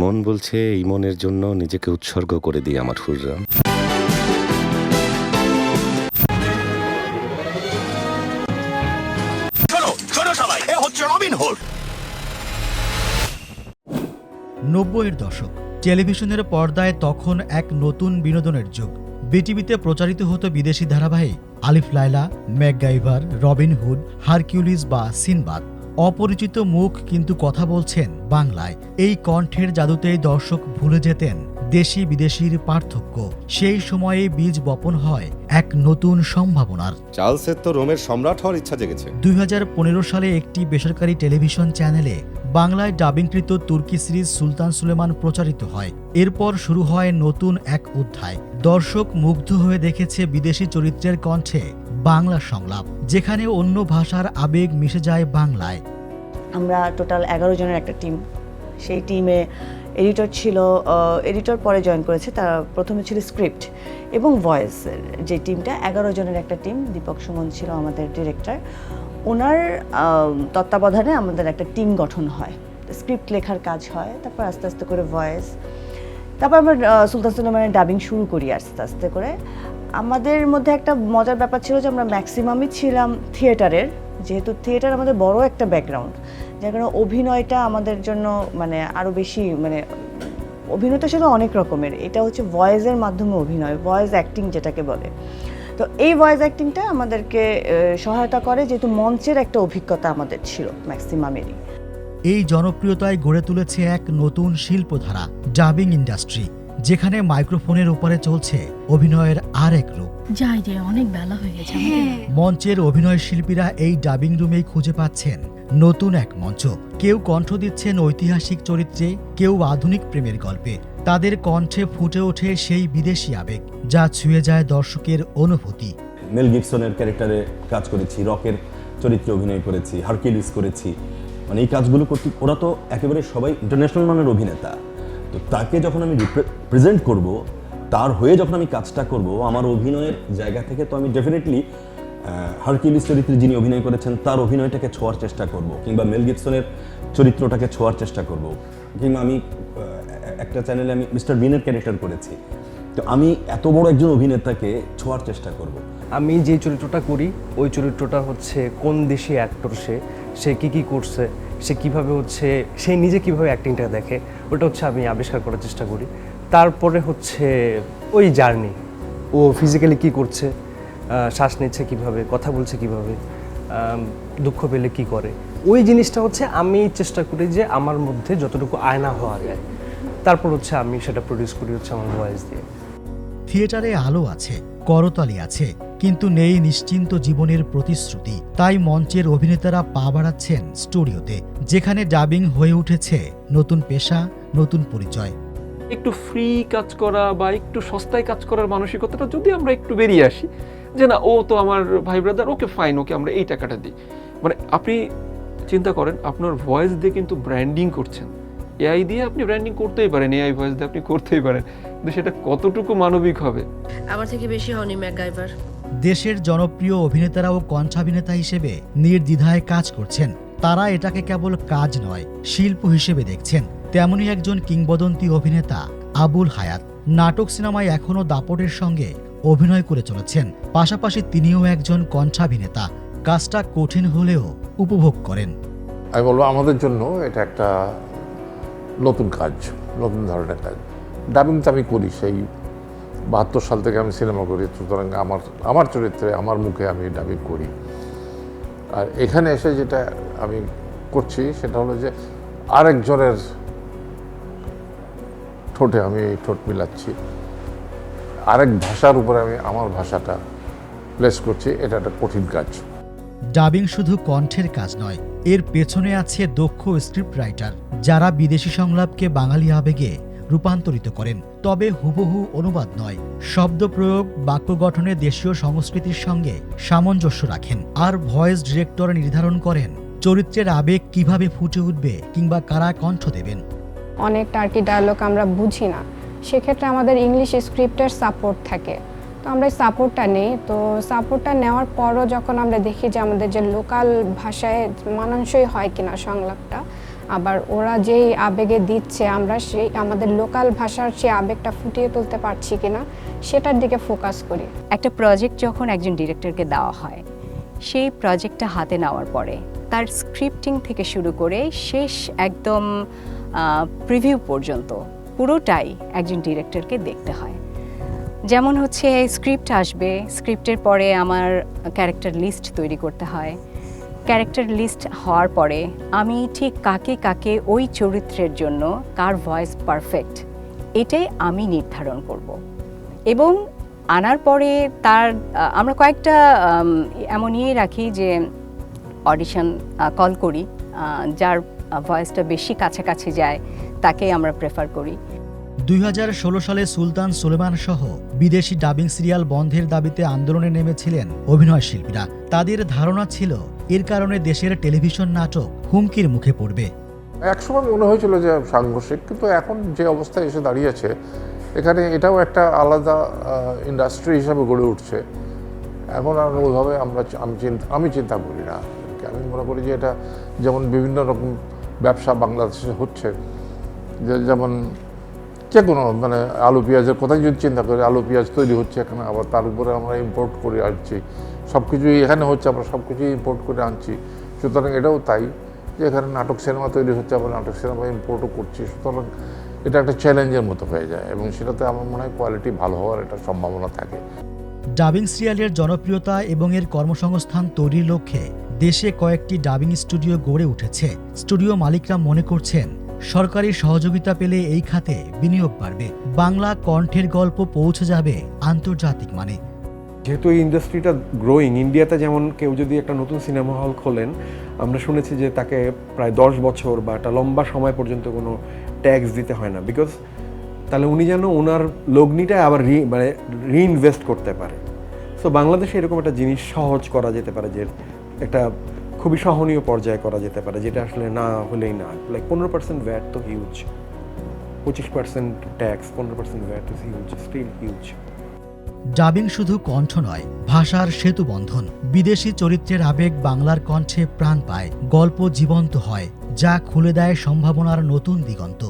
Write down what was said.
মন বলছে এই মনের জন্য নিজেকে উৎসর্গ করে দিই আমার হুররাম শোনো শোনো সবাই এ হচ্ছে রবিন হুড নব্বইয়ের দশক টেলিভিশনের পর্দায় তখন এক নতুন বিনোদনের যুগ। বিটিভিতে প্রচারিত হতো বিদেশি ধারাবাহিক Alif Laila MacGyver Robin Hood Hercules বা সিনবাদ। অপরিচিত মুখ কিন্তু কথা বলছেন বাংলায়। এই কণ্ঠের জাদুতেই দর্শক ভুলে যেতেন দেশি বিদেশির পার্থক্য। সেই সময়ে বীজ বপন হয় এক নতুন সম্ভাবনার। চার্লসের তো রোমের সম্রাট হওয়ার ইচ্ছা জেগেছে। দুই হাজার পনেরো সালে একটি বেসরকারি টেলিভিশন চ্যানেলে বাংলায় ডাবিংকৃত তুর্কি সিরিজ সুলতান সুলেমান প্রচারিত হয়। এরপর শুরু হয় নতুন এক অধ্যায়। দর্শক মুগ্ধ হয়ে দেখেছে বিদেশি চরিত্রের কণ্ঠে বাংলা সংলাপ, যেখানে অন্য ভাষার আবেগ মিশে যায় বাংলায়। আমরা টোটাল এগারো জনের একটা টিম। সেই টিমে এডিটর ছিল এডিটর পরে জয়েন করেছে, তার প্রথমে ছিল স্ক্রিপ্ট এবং ভয়েসের যে টিমটা, এগারো জনের একটা টিম। দীপক সুমন ছিল আমাদের ডিরেক্টর। ওনার তত্ত্বাবধানে আমাদের একটা টিম গঠন হয়। স্ক্রিপ্ট লেখার কাজ হয়, তারপর আস্তে আস্তে করে ভয়েস। তারপর আমরা সুলতান সুলেমানের ডাবিং শুরু করি আস্তে আস্তে করে। আমাদের মধ্যে একটা মজার ব্যাপার ছিল যে আমরা ম্যাক্সিমামই ছিলাম থিয়েটারের, যেহেতু থিয়েটার আমাদের বড় একটা ব্যাকগ্রাউন্ড যার কারণে অভিনয়টা আমাদের জন্য মানে আরও বেশি মানে অভিনয়টা ছিল অনেক রকমের। এটা হচ্ছে ভয়েসের মাধ্যমে অভিনয় ভয়েস অ্যাক্টিং যেটাকে বলে। তো এই ভয়েস অ্যাক্টিংটা আমাদেরকে সহায়তা করে যেহেতু মঞ্চের একটা অভিজ্ঞতা আমাদের ছিল ম্যাক্সিমামেরই। এই জনপ্রিয়তায় গড়ে তুলেছে এক নতুন শিল্পধারা ডাবিং ইন্ডাস্ট্রি যেখানে মাইক্রোফোনের উপরে চলছে অভিনয়ের আর এক রূপ যাই রে অনেক বেলা হয়ে গেছে মঞ্চের অভিনয় শিল্পীরা এই ডাবিং রুমেই খুঁজে পাচ্ছেন নতুন এক মঞ্চ। কেউ কণ্ঠ দিচ্ছেন ঐতিহাসিক চরিত্রে কেউ আধুনিক প্রেমের গল্পে। তাদের কণ্ঠে ফুটে ওঠে সেই বিদেশি আবেগ যা ছুঁয়ে যায় দর্শকের অনুভূতি। মেল গিবসনের ক্যারেক্টারে কাজ করেছি রকের চরিত্রে অভিনয় করেছি হারকিউলিস করেছি। মানে এই কাজগুলো করতে ওরা তো একেবারে সবাই ইন্টারন্যাশনাল মানের অভিনেতা। তো তাকে যখন আমি প্রেজেন্ট করব, তার হয়ে যখন আমি কাজটা করব, আমার অভিনয়ের জায়গা থেকে তো আমি ডেফিনেটলি হারকিউলিস চরিত্রে যিনি অভিনয় করেছেন, তার অভিনয়টাকে ছোঁয়ার চেষ্টা করব, কিংবা মেল গিবসনের চরিত্রটাকে ছোঁয়ার চেষ্টা করব, কিংবা আমি একটা চ্যানেলে আমি মিস্টার বিনের ক্যারেক্টার করেছি। তো আমি এত বড় একজন অভিনেতাকে ছোঁয়ার চেষ্টা করব। আমি যে চরিত্রটা করি, ওই চরিত্রটা হচ্ছে কোন দেশে অ্যাক্টর সে সে কী কী করছে, সে কীভাবে হচ্ছে, সে নিজে কীভাবে অ্যাক্টিংটা দেখে ওটা হচ্ছে আমি আবিষ্কার করার চেষ্টা করি। তারপরে হচ্ছে ওই জার্নি। ও ফিজিক্যালি কী করছে শ্বাস নিচ্ছে কীভাবে, কথা বলছে কীভাবে দুঃখ পেলে কি করে। ওই জিনিসটা হচ্ছে আমি চেষ্টা করি যে আমার মধ্যে যতটুকু আয়না হওয়া যায়, তারপর হচ্ছে আমি সেটা প্রডিউস করি হচ্ছে আমার ভয়েস দিয়ে। থিয়েটারে আলো আছে, করতালি আছে কিন্তু নেই নিশ্চিন্ত জীবনের প্রতিশ্রুতি। তাই মঞ্চের অভিনেতারা পা বাড়াচ্ছেন স্টুডিওতে যেখানে ডাবিং হয়ে উঠেছে নতুন পেশা নতুন পরিচয়। একটু ফ্রি কাজ করা বা একটু সস্তায় কাজ করার মানসিকতাটা যদি আমরা একটু বেরিয়ে আসি যে না ও তো আমার ভাই ব্রাদার ওকে ফাইন ওকে আমরা এই টাকাটা দিই। মানে আপনি চিন্তা করেন আপনার ভয়েস দিয়ে কিন্তু ব্র্যান্ডিং করছেন। এআই দিয়ে আপনি ব্র্যান্ডিং করতেই পারেন এআই ভয়েস দিয়ে আপনি করতেই পারেন। কিন্তু সেটা কতটুকু মানবিক হবে? আমার থেকে বেশি হয়নি ম্যাকগাইভার দেশের জনপ্রিয় অভিনেতারা ও কণ্ঠাভিনেতা হিসেবে নির্দ্বিধায় কাজ করছেন। তারা এটাকে কেবল কাজ নয়, শিল্প হিসেবে দেখছেন। তেমনই একজন কিংবদন্তি অভিনেতা আবুল হায়াত। নাটক সিনেমায় এখনও দাপটের সঙ্গে অভিনয় করে চলেছেন। পাশাপাশি তিনিও একজন কণ্ঠাভিনেতা। কাজটা কঠিন হলেও উপভোগ করেন। আমি বলব, আমাদের জন্য এটা একটা নতুন কাজ, নতুন ধরনের কাজ। ডাবিং তো আমি করি সেই বাহাত্তর সাল থেকে আমি সিনেমা করি, সুতরাং আমার আমার চরিত্রে, আমার মুখে আমি ডাবিং করি। আর এখানে এসে যেটা আমি করছি, সেটা হলো যে আরেকজনের ঠোঁটে আমি ঠোঁট মিলাচ্ছি। আরেক ভাষার উপরে আমি আমার ভাষাটা প্লেস করছি, এটা একটা কঠিন কাজ। ডাবিং শুধু কণ্ঠের কাজ নয়, এর পেছনে আছে দক্ষ স্ক্রিপ্ট রাইটার যারা বিদেশি সংলাপকে বাঙালি আবেগে রূপান্তরিত করেন। তবে হুবহু অনুবাদ নয়। শব্দ প্রয়োগ, বাক্য গঠনে দেশীয় সংস্কৃতির সঙ্গে সামঞ্জস্য রাখেন। আর ভয়েস ডিরেক্টর নির্ধারণ করেন, চরিত্রের আবেগ কীভাবে ফুটে উঠবে কিংবা কারা কণ্ঠ দেবেন। অনেক টার্কি ডায়লগ আমরা বুঝি না। সেক্ষেত্রে আমাদের ইংলিশ স্ক্রিপ্টের সাপোর্ট থাকে। তো আমরা সাপোর্টটা নেই। তো সাপোর্টটা নেওয়ার পরও যখন আমরা দেখি যে আমাদের যে লোকাল ভাষায় মানানসই হয় কিনা সংলাপটা আবার ওরা যেই আবেগে দিচ্ছে, আমরা সেই, আমাদের লোকাল ভাষার সেই আবেগটা ফুটিয়ে তুলতে পারছি কিনা, সেটার দিকে ফোকাস করি। একটা প্রজেক্ট যখন একজন ডিরেক্টরকে দেওয়া হয়, সেই প্রজেক্টটা হাতে নেওয়ার পরে, তার স্ক্রিপ্টিং থেকে শুরু করে শেষ একদম প্রিভিউ পর্যন্ত পুরোটাই একজন ডিরেক্টরকে দেখতে হয়। যেমন হচ্ছে স্ক্রিপ্ট আসবে স্ক্রিপ্টের পরে আমার ক্যারেক্টার লিস্ট তৈরি করতে হয়। ক্যারেক্টার লিস্ট হওয়ার পরে আমি ঠিক কাকে কাকে ওই চরিত্রের জন্য কার ভয়েস পারফেক্ট এটাই আমি নির্ধারণ করব। এবং আনার পরে তার আমরা কয়েকটা এমন ইয়ে রাখি যে অডিশন কল করি যার ভয়েসটা বেশি কাছাকাছি যায় তাকে আমরা প্রেফার করি। দুই হাজার ষোলো সালে সুলতান সুলেমান সহ বিদেশি ডাবিং সিরিয়াল বন্ধের দাবিতে আন্দোলনে নেমেছিলেন অভিনয় শিল্পীরা তাদের ধারণা ছিল এর কারণে দেশের টেলিভিশন নাটক হুমকির মুখে পড়বে। একসময় মনে হয়েছিল যে সাংঘর্ষিক, কিন্তু এখন যে অবস্থায় এসে দাঁড়িয়েছে, এখানে এটাও একটা আলাদা ইন্ডাস্ট্রি হিসাবে গড়ে উঠছে। এখন আর ওইভাবে আমরা আমি চিন্তা আমি চিন্তা করি না। আমি মনে করি যে এটা যেমন বিভিন্ন রকম ব্যবসা বাংলাদেশে হচ্ছে যেমন যে কোনো মানে আলু পেঁয়াজের কথাই যদি চিন্তা করি, আলু পেঁয়াজ তৈরি হচ্ছে এখানে, আবার তার উপরে আমরা ইম্পোর্ট করে আনছি। সব কিছুই এখানে হচ্ছে, আমরা সব কিছুই ইম্পোর্ট করে আনছি। সুতরাং এটাও তাই যে এখানে নাটক সিনেমা তৈরি হচ্ছে আমরা নাটক সিনেমা ইম্পোর্টও করছি। সুতরাং এটা একটা চ্যালেঞ্জের মতো হয়ে যায় এবং সেটাতে আমার মনে হয় কোয়ালিটি ভালো হওয়ার একটা সম্ভাবনা থাকে। ডাবিং সিরিয়ালের জনপ্রিয়তা এবং এর কর্মসংস্থান তৈরির লক্ষ্যে দেশে কয়েকটি ডাবিং স্টুডিও গড়ে উঠেছে। স্টুডিও মালিকরা মনে করছেন সরকারি সহযোগিতা পেলে এই খাতে বিনিয়োগ বাড়বে। বাংলা কণ্ঠের গল্প পৌঁছে যাবে আন্তর্জাতিক মানে। যেহেতু এই ইন্ডাস্ট্রিটা গ্রোয়িং ইন্ডিয়াতে যেমন কেউ যদি একটা নতুন সিনেমা হল খোলেন, আমরা শুনেছি যে তাকে প্রায় দশ বছর বা একটা লম্বা সময় পর্যন্ত কোনো ট্যাক্স দিতে হয় না। বিকজ তাহলে উনি যেন ওনার লগ্নিটা আবার রি মানে রিইনভেস্ট করতে পারে। সো বাংলাদেশে এরকম একটা জিনিস সহজ করা যেতে পারে যে একটা খুবই সহনীয় পর্যায়ে করা যেতে পারে, যেটা আসলে না হলেই না। লাইক পনেরো পার্সেন্ট ভ্যাট তো হিউজ পঁচিশ পার্সেন্ট ট্যাক্স পনেরো percent VAT is huge still huge dubbing শুধু কণ্ঠ নয়, ভাষার সেতু বন্ধন। বিদেশি চরিত্রের আবেগ বাংলার কণ্ঠে প্রাণ পায়, গল্প জীবন্ত হয়, যা খুলে দেয় সম্ভাবনার নতুন দিগন্ত।